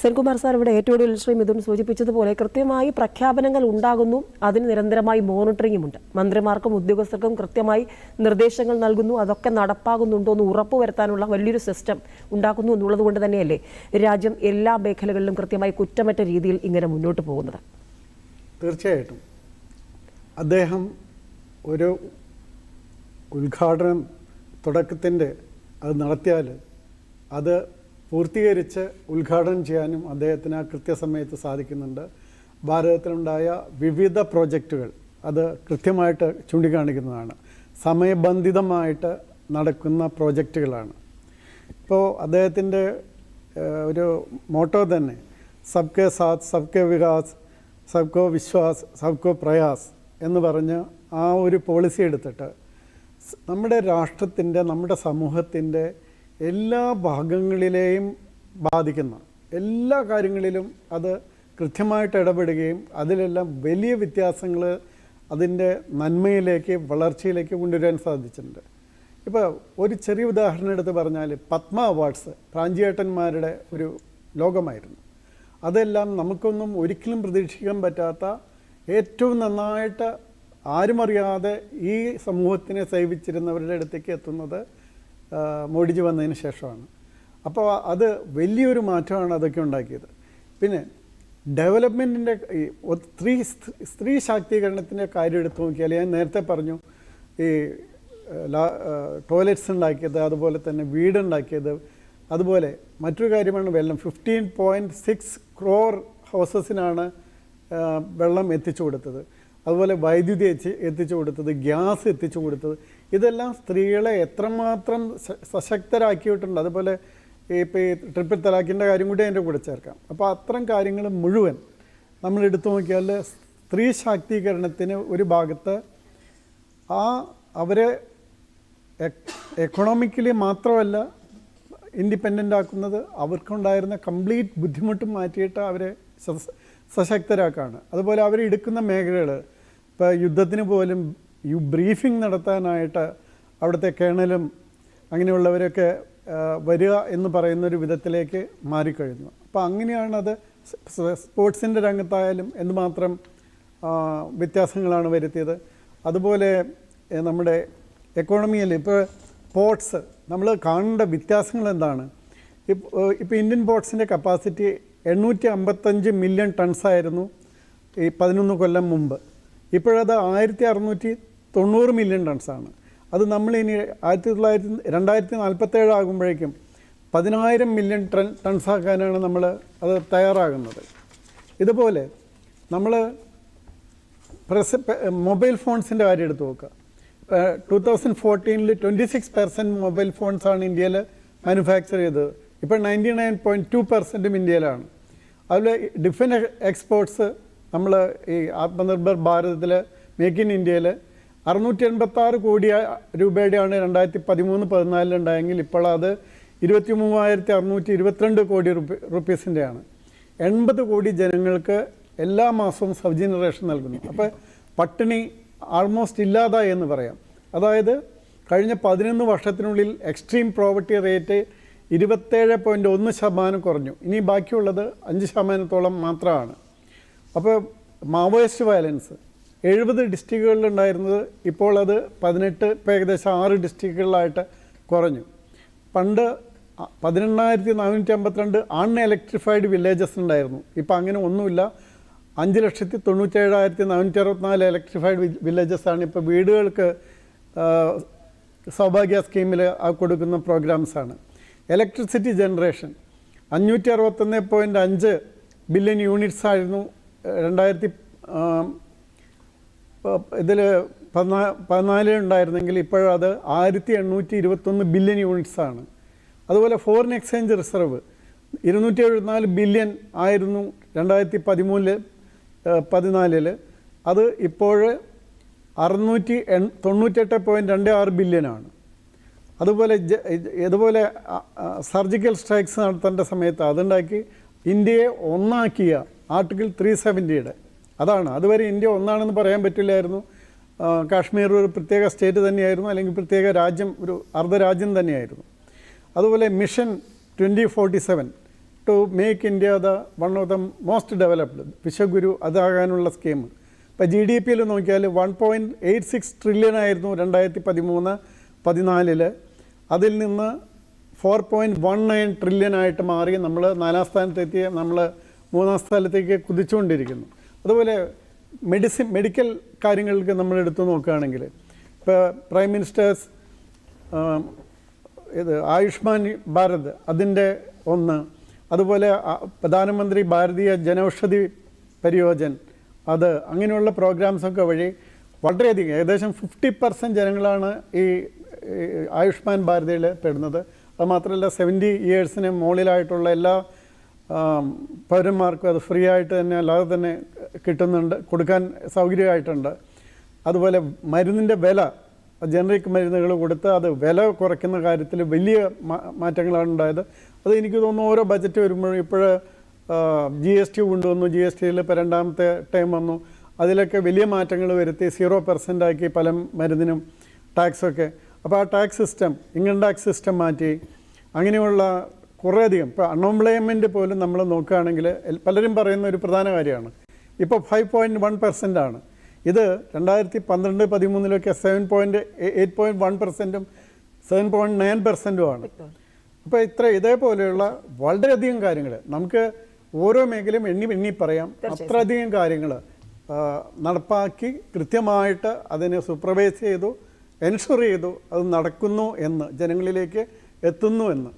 Senkumar sir ഇവിടെ ഏറ്റവും കൂടുതൽ ശ്രീ മിഥുൻ സൂചിപ്പിച്ചതുപോലെ കൃത്യമായി പ്രഖ്യാപനങ്ങൾ ഉണ്ടാകുന്നു. അതിന് നിരന്തരമായി മോണിറ്ററിംഗും ഉണ്ട്. മന്ത്രിമാർക്കും ഉദ്യോഗസ്ഥർക്കും കൃത്യമായി നിർദ്ദേശങ്ങൾ നൽകുന്നു. അതൊക്കെ നടപ്പാകുന്നുണ്ടോ എന്ന് ഉറപ്പുവരുത്താനുള്ള വലിയൊരു സിസ്റ്റം ഉണ്ടാക്കുന്നു എന്നുള്ളത് കൊണ്ട് തന്നെയല്ലേ രാജ്യം എല്ലാ മേഖലകളിലും കൃത്യമായി കുറ്റമറ്റ രീതിയിൽ ഇങ്ങനെ മുന്നോട്ട് പോകുന്നത്. തീർച്ചയായിട്ടും. അദ്ദേഹം ഒരു ഉദ്ഘാടനം തുടക്കത്തിന്റെ അത് നടത്തിയാൽ അത് പൂർത്തീകരിച്ച് ഉദ്ഘാടനം ചെയ്യാനും അദ്ദേഹത്തിന് ആ കൃത്യസമയത്ത് സാധിക്കുന്നുണ്ട്. ഭാരതത്തിലുണ്ടായ വിവിധ പ്രോജക്റ്റുകൾ അത് കൃത്യമായിട്ട് ചൂണ്ടിക്കാണിക്കുന്നതാണ്. സമയബന്ധിതമായിട്ട് നടക്കുന്ന പ്രോജക്റ്റുകളാണ്. ഇപ്പോൾ അദ്ദേഹത്തിന്റെ ഒരു മോട്ടോ തന്നെ സബ്കെ സാത്ത് സബ്കെ വികാസ് സബ്കോ വിശ്വാസ് സബ്കോ പ്രയാസ് എന്ന് പറഞ്ഞ് ആ ഒരു പോളിസി എടുത്തിട്ട് നമ്മുടെ രാഷ്ട്രത്തിന്റെ നമ്മുടെ സമൂഹത്തിന്റെ എല്ലാ ഭാഗങ്ങളിലെയും ബാധിക്കുന്ന എല്ലാ കാര്യങ്ങളിലും അത് കൃത്യമായിട്ട് ഇടപെടുകയും അതിലെല്ലാം വലിയ വ്യത്യാസങ്ങൾ അതിന്റെ നന്മയിലേക്ക് വളർച്ചയിലേക്ക് കൊണ്ടുവരാൻ സാധിച്ചിട്ടുണ്ട്. ഇപ്പോൾ ഒരു ചെറിയ ഉദാഹരണം എടുത്ത് പറഞ്ഞാൽ പത്മ അവാർഡ്സ് പ്രാഞ്ചിയേട്ടന്മാരുടെ ഒരു ലോകമായിരുന്നു. അതെല്ലാം നമുക്കൊന്നും ഒരിക്കലും പ്രതീക്ഷിക്കാൻ പറ്റാത്ത ഏറ്റവും നന്നായിട്ട് ആരും അറിയാതെ ഈ സമൂഹത്തിനെ സേവിച്ചിരുന്നവരുടെ അടുത്തേക്ക് എത്തുന്നത് മോഡിജി വന്നതിന് ശേഷമാണ്. അപ്പോൾ അത് വലിയൊരു മാറ്റമാണ് അതൊക്കെ ഉണ്ടാക്കിയത്. പിന്നെ ഡെവലപ്മെന്റിന്റെ സ്ത്രീ സ്ത്രീ ശാക്തീകരണത്തിന്റെ കാര്യം എടുത്തു നോക്കിയാൽ ഞാൻ നേരത്തെ പറഞ്ഞു ഈ ടോയ്ലറ്റ്സ് ഉണ്ടാക്കിയത് അതുപോലെ തന്നെ വീടുണ്ടാക്കിയത് അതുപോലെ മറ്റൊരു കാര്യമാണ് വെള്ളം. ഫിഫ്റ്റീൻ പോയിന്റ് സിക്സ് ക്രോർ ഹൗസസിനാണ് വെള്ളം എത്തിച്ചു കൊടുത്തത്. അതുപോലെ വൈദ്യുതി എത്തി എത്തിച്ചു കൊടുത്തത് ഗ്യാസ് എത്തിച്ചു കൊടുത്തത്. ഇതെല്ലാം സ്ത്രീകളെ എത്രമാത്രം സശക്തരാക്കിയിട്ടുണ്ട്. അതുപോലെ ഇപ്പോൾ ഈ ട്രിപ്പിൾ തലാഖിന്റെ കാര്യം കൂടി അതിന്റെ കൂടെ ചേർക്കാം. അപ്പോൾ അത്തരം കാര്യങ്ങൾ മുഴുവൻ നമ്മൾ എടുത്തു നോക്കിയാൽ സ്ത്രീ ശാക്തീകരണത്തിന് ഒരു ഭാഗത്ത് ആ അവരെ എക്കണോമിക്കലി മാത്രമല്ല ഇൻഡിപെൻഡന്റ് ആക്കുന്നത് അവർക്കുണ്ടായിരുന്ന കംപ്ലീറ്റ് ബുദ്ധിമുട്ട് മാറ്റിയിട്ട് അവരെ സശക്തരാക്കാണ്. അതുപോലെ അവരെടുക്കുന്ന മേഖലകൾ ഇപ്പോൾ യുദ്ധത്തിന് പോലും ഈ ബ്രീഫിംഗ് നടത്താനായിട്ട് അവിടുത്തെ കേണലും അങ്ങനെയുള്ളവരൊക്കെ വരിക എന്ന് പറയുന്ന ഒരു വിധത്തിലേക്ക് മാറിക്കഴിഞ്ഞു. അപ്പോൾ അങ്ങനെയാണത് സ്പോർട്സിന്റെ രംഗത്തായാലും എന്തുമാത്രം മാത്രം വ്യത്യാസങ്ങളാണ് വരുത്തിയത്. അതുപോലെ നമ്മുടെ എക്കോണമിയിൽ ഇപ്പോൾ പോർട്സ് നമ്മൾ കാണേണ്ട വ്യത്യാസങ്ങൾ എന്താണ്? ഇപ്പോൾ ഇപ്പോൾ ഇന്ത്യൻ പോർട്സിന്റെ കപ്പാസിറ്റി എണ്ണൂറ്റി അമ്പത്തഞ്ച് മില്യൺ ടൺസ് ആയിരുന്നു ഈ പതിനൊന്ന് കൊല്ലം മുമ്പ്. ഇപ്പോഴത് ആയിരത്തി അറുന്നൂറ്റി തൊണ്ണൂറ് മില്യൺ ടൺസാണ് അത് നമ്മളിനി ആയിരത്തി തൊള്ളായിരത്തി രണ്ടായിരത്തി നാൽപ്പത്തേഴ് ആകുമ്പോഴേക്കും പതിനായിരം മില്യൺ ടൺ ടൺസാക്കാനാണ് നമ്മൾ അത് തയ്യാറാകുന്നത്. ഇതുപോലെ നമ്മൾ പ്രസ് മൊബൈൽ ഫോൺസിന്റെ കാര്യം എടുത്ത് നോക്കുക. ടു തൗസൻഡ് ഫോർട്ടീനിൽ ട്വന്റി സിക്സ് പെർസെന്റ് മൊബൈൽ ഫോൺസാണ് ഇന്ത്യയിൽ മാനുഫാക്ചർ ചെയ്തത്. ഇപ്പോൾ നയന്റി നയൻ പോയിന്റ് ടു പെർസെന്റും ഇന്ത്യയിലാണ്. അതുപോലെ ഡിഫൻ എക്സ്പോർട്സ് നമ്മൾ ഈ ആത്മനിർഭർ ഭാരതത്തിൽ മേക്ക് ഇൻ ഇന്ത്യയിൽ അറുന്നൂറ്റി എൺപത്താറ് കോടി രൂപയുടെയാണ് രണ്ടായിരത്തി പതിമൂന്ന് പതിനാലിലുണ്ടായെങ്കിൽ ഇപ്പോൾ അത് ഇരുപത്തി മൂവായിരത്തി അറുന്നൂറ്റി ഇരുപത്തിരണ്ട് കോടി റുപ്പി റുപ്പീസിന്റെയാണ് എൺപത് കോടി ജനങ്ങൾക്ക് എല്ലാ മാസവും സൗജന്യ റേഷൻ നൽകുന്നു. അപ്പോൾ പട്ടിണി ആൾമോസ്റ്റ് ഇല്ലാതായി എന്ന് പറയാം. അതായത് കഴിഞ്ഞ പതിനൊന്ന് വർഷത്തിനുള്ളിൽ എക്സ്ട്രീം പ്രോവർട്ടി റേറ്റ് ഇരുപത്തേഴ് പോയിന്റ് ഒന്ന് ശതമാനം കുറഞ്ഞു. ഇനി ബാക്കിയുള്ളത് അഞ്ച് ശതമാനത്തോളം മാത്രമാണ്. അപ്പോൾ മാവോയിസ്റ്റ് വയലൻസ്. എഴുപത് ഡിസ്ട്രിക്റ്റുകളിലുണ്ടായിരുന്നത് ഇപ്പോൾ അത് പതിനെട്ട് ഇപ്പോൾ ഏകദേശം ആറ് ഡിസ്ട്രിക്റ്റുകളിലായിട്ട് കുറഞ്ഞു. പണ്ട് പതിനെണ്ണായിരത്തി നാനൂറ്റി അമ്പത്തിരണ്ട് അൺ ഇലക്ട്രിഫൈഡ് വില്ലേജസ് ഉണ്ടായിരുന്നു. ഇപ്പോൾ അങ്ങനെ ഒന്നുമില്ല. അഞ്ച് ലക്ഷത്തി തൊണ്ണൂറ്റേഴായിരത്തി നാനൂറ്റി അറുപത്തിനാല് ഇലക്ട്രിഫൈഡ് വില്ലേജസ് ആണ് ഇപ്പോൾ വീടുകൾക്ക് സൗഭാഗ്യ സ്കീമിൽ കൊടുക്കുന്ന പ്രോഗ്രാംസാണ് ഇലക്ട്രിസിറ്റി ജനറേഷൻ അഞ്ഞൂറ്റി അറുപത്തൊന്ന് പോയിന്റ് അഞ്ച് ബില്യൺ യൂണിറ്റ്സ് ആയിരുന്നു രണ്ടായിരത്തി ഇതിൽ പതിനാ പതിനാലിൽ ഉണ്ടായിരുന്നെങ്കിൽ ഇപ്പോഴത് ആയിരത്തി എണ്ണൂറ്റി ഇരുപത്തൊന്ന് ബില്യൺ യൂണിറ്റ്സ് ആണ്. അതുപോലെ ഫോറിൻ എക്സ്ചേഞ്ച് റിസർവ് ഇരുന്നൂറ്റി എഴുപത്തിനാല് ബില്യൺ ആയിരുന്നു രണ്ടായിരത്തി പതിമൂന്നിൽ പതിനാലിൽ അത് ഇപ്പോൾ അറുന്നൂറ്റി എൺ തൊണ്ണൂറ്റെട്ട് പോയിന്റ് രണ്ട് ആറ് ബില്യനാണ് അതുപോലെ ഇതുപോലെ സർജിക്കൽ സ്ട്രൈക്സ് നടത്തേണ്ട സമയത്ത് അതുണ്ടാക്കി ഇന്ത്യയെ ഒന്നാക്കിയ ആർട്ടിക്കിൾ ത്രീ സെവന്റിയുടെ. അതാണ്. അതുവരെ ഇന്ത്യ ഒന്നാണെന്ന് പറയാൻ പറ്റില്ലായിരുന്നു. കാശ്മീർ ഒരു പ്രത്യേക സ്റ്റേറ്റ് തന്നെയായിരുന്നു. അല്ലെങ്കിൽ പ്രത്യേക രാജ്യം ഒരു അർദ്ധരാജ്യം തന്നെയായിരുന്നു. അതുപോലെ mission twenty forty seven to make India the one of the most developed Vishwaguru അതാകാനുള്ള scheme. ഇപ്പോൾ ജി ഡി പിയിൽ നോക്കിയാൽ one point eight six trillion ആയിരുന്നു രണ്ടായിരത്തി പതിമൂന്ന് പതിനാലിൽ അതിൽ നിന്ന് four point one nine trillion ആയിട്ട് മാറി. നമ്മൾ നാലാം സ്ഥാനത്തെത്തിയ നമ്മൾ മൂന്നാം സ്ഥലത്തേക്ക് കുതിച്ചുകൊണ്ടിരിക്കുന്നു. അതുപോലെ മെഡിസിൻ മെഡിക്കൽ കാര്യങ്ങൾക്ക് നമ്മൾ എടുത്തു നോക്കുകയാണെങ്കിൽ ഇപ്പോൾ പ്രൈം മിനിസ്റ്റേഴ്സ് ഇത് ആയുഷ്മാൻ ഭാരത് അതിന്റെ ഒന്ന് അതുപോലെ പ്രധാനമന്ത്രി ഭാരതീയ ജനൌഷധി പരിയോജൻ അത് അങ്ങനെയുള്ള പ്രോഗ്രാംസൊക്കെ വഴി വളരെയധികം ഏകദേശം ഫിഫ്റ്റി പെർസെന്റ് ജനങ്ങളാണ് ഈ ആയുഷ്മാൻ ഭാരതിയിൽ പെടുന്നത്. അത് മാത്രമല്ല സെവന്റി ഇയേഴ്സിന് മുകളിലായിട്ടുള്ള എല്ലാ പൗരന്മാർക്കും അത് ഫ്രീ ആയിട്ട് തന്നെ അല്ലാതെ തന്നെ കിട്ടുന്നുണ്ട് കൊടുക്കാൻ സൗകര്യമായിട്ടുണ്ട്. അതുപോലെ മരുന്നിന്റെ വില ജനറിക് മരുന്നുകൾ കൊടുത്ത് അത് വില കുറയ്ക്കുന്ന കാര്യത്തിൽ വലിയ മാറ്റങ്ങളാണ് ഉണ്ടായത്. അത് എനിക്ക് തോന്നുന്നു ഓരോ ബജറ്റ് വരുമ്പോഴും ഇപ്പോൾ ജി എസ് ടി കൊണ്ടുവന്നു ജി എസ് ടിയിൽ ഇപ്പോൾ രണ്ടാമത്തെ ടൈം വന്നു. അതിലൊക്കെ വലിയ മാറ്റങ്ങൾ വരുത്തി സീറോ പെർസെന്റ് ആക്കി പല മരുന്നിനും ടാക്സൊക്കെ അപ്പോൾ ആ tax system income tax system മാറ്റി അങ്ങനെയുള്ള കുറേയധികം. ഇപ്പോൾ അൺഎംപ്ലോയ്മെന്റ് പോലും നമ്മൾ നോക്കുകയാണെങ്കിൽ പലരും പറയുന്ന ഒരു പ്രധാന കാര്യമാണ്. ഇപ്പോൾ ഫൈവ് പോയിന്റ് വൺ പെർസെന്റ് ആണ്. ഇത് രണ്ടായിരത്തി പന്ത്രണ്ട് പതിമൂന്നിലൊക്കെ seven point eight point one പെർസെന്റും seven point nine പെർസെന്റും ആണ്. അപ്പോൾ ഇത്ര ഇതേപോലെയുള്ള വളരെയധികം കാര്യങ്ങൾ നമുക്ക് ഓരോ മേഖലയും എണ്ണി എണ്ണി പറയാം. അത്രയധികം കാര്യങ്ങൾ നടപ്പാക്കി കൃത്യമായിട്ട് അതിനെ സൂപ്പർവൈസ് ചെയ്തു എൻഷുർ ചെയ്തു അത് നടക്കുന്നു എന്ന് ജനങ്ങളിലേക്ക് എത്തുന്നു എന്ന്.